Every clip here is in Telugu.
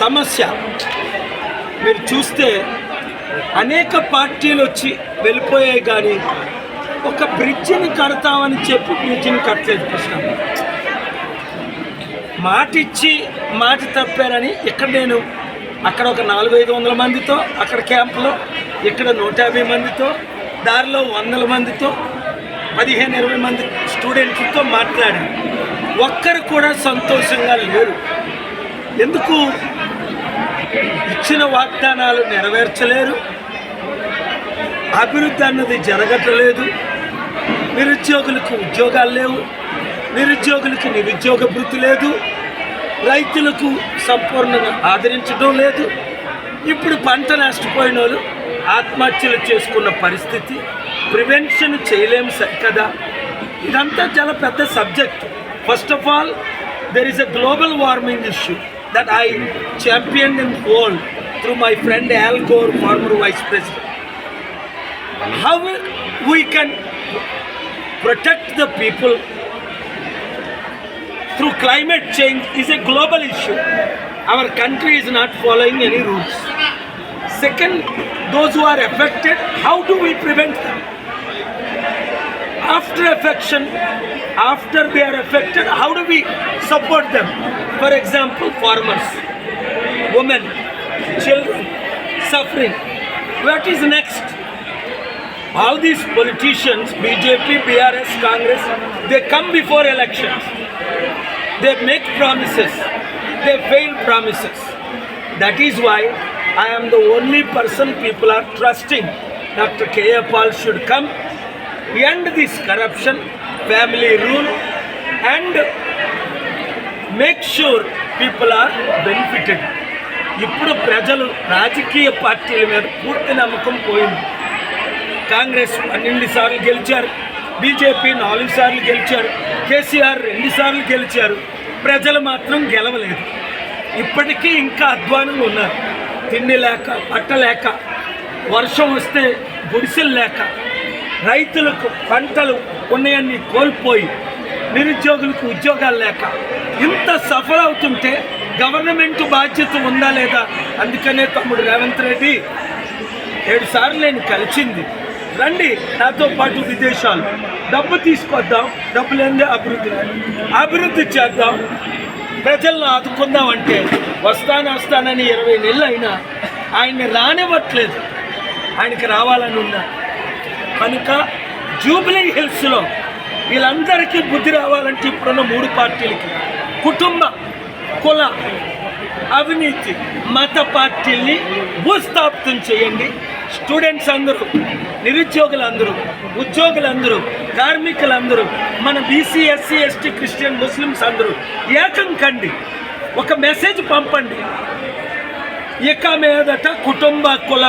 సమస్య. మీరు చూస్తే అనేక పార్టీలు వచ్చి వెళ్ళిపోయాయి కానీ ఒక బ్రిడ్జిని కడతామని చెప్పి బ్రిడ్జిని కట్టలేదు కృష్ణ. మాట ఇచ్చి మాట తప్పారని ఇక్కడ నేను అక్కడ ఒక నాలుగు ఐదు వందల మందితో అక్కడ క్యాంపులో ఇక్కడ నూట యాభై మందితో దారిలో వందల మందితో పదిహేను ఇరవై మంది స్టూడెంట్లతో మాట్లాడాను. ఒక్కరు కూడా సంతోషంగా లేరు. ఎందుకు ఇచ్చిన వాగ్దానాలు నెరవేర్చలేరు. అభివృద్ధి అన్నది జరగట్లేదు. నిరుద్యోగులకు ఉద్యోగాలు లేవు. నిరుద్యోగులకు నిరుద్యోగ వృత్తి లేదు. రైతులకు సంపూర్ణంగా ఆదరించడం లేదు. ఇప్పుడు పంట నష్టపోయిన వాళ్ళు ఆత్మహత్యలు చేసుకున్న పరిస్థితి. ప్రివెన్షన్ చేయలేము స- కదా. ఇదంతా చాలా పెద్ద subject. First of all there is a global warming issue that I championed in world through my friend Al Gore, former vice president. How we can protect the people through climate change is a global issue. Our country is not following any rules. Second, those who are affected, how do we prevent them? After affection, after they are affected, how do we support them? For example, farmers, women, children suffering. What is next? All these politicians, BJP, BRS, Congress, they come before elections. They make promises. They fail promises. That is why I am the only person people are trusting. Dr. K. A. Paul should come, end this corruption, family rule, and make sure people are benefited. ఇప్పుడు ప్రజలు రాజకీయ పార్టీల మీద పూర్తి నమ్మకం పోయింది. కాంగ్రెస్ పన్నెండు సార్లు గెలిచారు. బీజేపీ నాలుగు సార్లు గెలిచారు. కేసీఆర్ రెండు సార్లు గెలిచారు. ప్రజలు మాత్రం గెలవలేదు. ఇప్పటికీ ఇంకా అధ్వానంగా ఉన్నారు. తిండి లేక బట్ట లేక వర్షం వస్తే గుడిసెలు లేక. రైతులకు పంటలు ఉన్నాయన్ని కోల్పోయి నిరుద్యోగులకు ఉద్యోగాలు లేక ఇంత సఫలవుతుంటే గవర్నమెంట్ బాధ్యత ఉందా లేదా? అందుకనే తమ్ముడు రేవంత్ రెడ్డి ఏడు సార్లు నేను కలిసింది. రండి నాతో పాటు విదేశాలు. డబ్బు తీసుకొద్దాం డబ్బు లేదే అభివృద్ధి అభివృద్ధి చేద్దాం. ప్రజలను ఆదుకుందాం అంటే వస్తాను వస్తానని ఇరవై నెలలు అయినా ఆయన్ని రానివ్వట్లేదు. ఆయనకి రావాలని ఉన్నా కనుక జూబ్లీ హిల్స్లో వీళ్ళందరికీ బుద్ధి రావాలంటే ఇప్పుడున్న మూడు పార్టీలకి కుటుంబ కుల అవినీతి మత పార్టీల్ని భూస్థాపితం చేయండి. స్టూడెంట్స్ అందరూ నిరుద్యోగులందరూ ఉద్యోగులందరూ కార్మికులందరూ మన BC SC ST Christian Muslims అందరూ ఏకం కండి. ఒక మెసేజ్ పంపండి. ఇక మీదట కుటుంబ కుల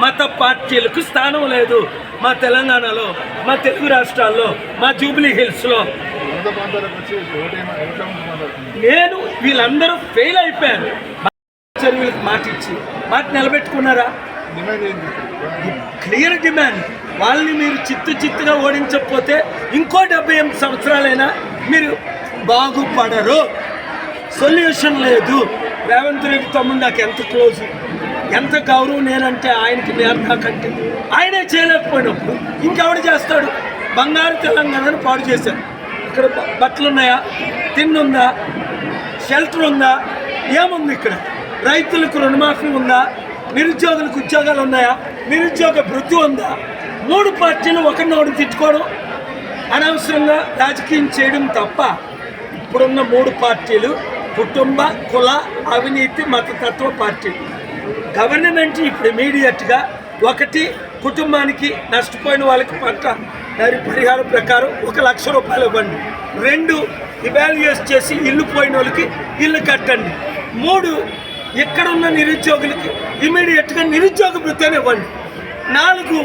మత పార్టీలకు స్థానం లేదు. మా తెలంగాణలో మా తెలుగు రాష్ట్రాల్లో మా జూబ్లీ హిల్స్లో. నేను వీళ్ళందరూ ఫెయిల్ అయిపోయారు చర్యలకు మాట ఇచ్చి మాట నిలబెట్టుకున్నారా? Clear demand. వాళ్ళని మీరు చిత్తు చిత్తుగా ఓడించకపోతే ఇంకో డెబ్బై ఎనిమిది సంవత్సరాలైనా మీరు బాగుపడరు. సొల్యూషన్ లేదు. రేవంత్ రెడ్డి తమ్ముడు నాకు ఎంత క్లోజ్? ఎంత గౌరవం నేనంటే ఆయనకి నేను నాకంటే ఆయనే చేయలేకపోయినప్పుడు ఇంకెవడు చేస్తాడు? బంగారు తెలంగాణను పాడు చేశారు. ఇక్కడ బట్టలు ఉన్నాయా తిన్నుందా? షెల్టర్ ఉందా? ఏముంది ఇక్కడ? రైతులకు రుణమాఫీ ఉందా? నిరుద్యోగులకు ఉద్యోగాలు ఉన్నాయా? నిరుద్యోగ వృద్ధి ఉందా? మూడు పార్టీలు ఒకరినొకరు తిట్టుకోవడం అనవసరంగా రాజకీయం చేయడం తప్ప ఇప్పుడున్న మూడు పార్టీలు కుటుంబ కుల అవినీతి మతతత్వ పార్టీలు. గవర్నమెంట్ ఇప్పుడు ఇమీడియట్గా ఒకటి కుటుంబానికి నష్టపోయిన వాళ్ళకి పంట దాని పరిహారం ప్రకారం ఒక లక్ష రూపాయలు ఇవ్వండి. రెండు ఇవాల్యుయేట్ చేసి ఇల్లు పోయిన వాళ్ళకి ఇల్లు కట్టండి. మూడు ఎక్కడున్న నిరుద్యోగులకి ఇమీడియట్గా నిరుద్యోగ వృత్తిని ఇవ్వండి. నాలుగు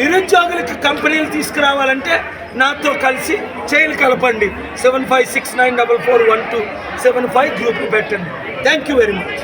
నిరుద్యోగులకి కంపెనీలు తీసుకురావాలంటే నాతో కలిసి చేయలు కలపండి. Seven five six nine double four one two seven five group పెట్టండి. Thank you very much.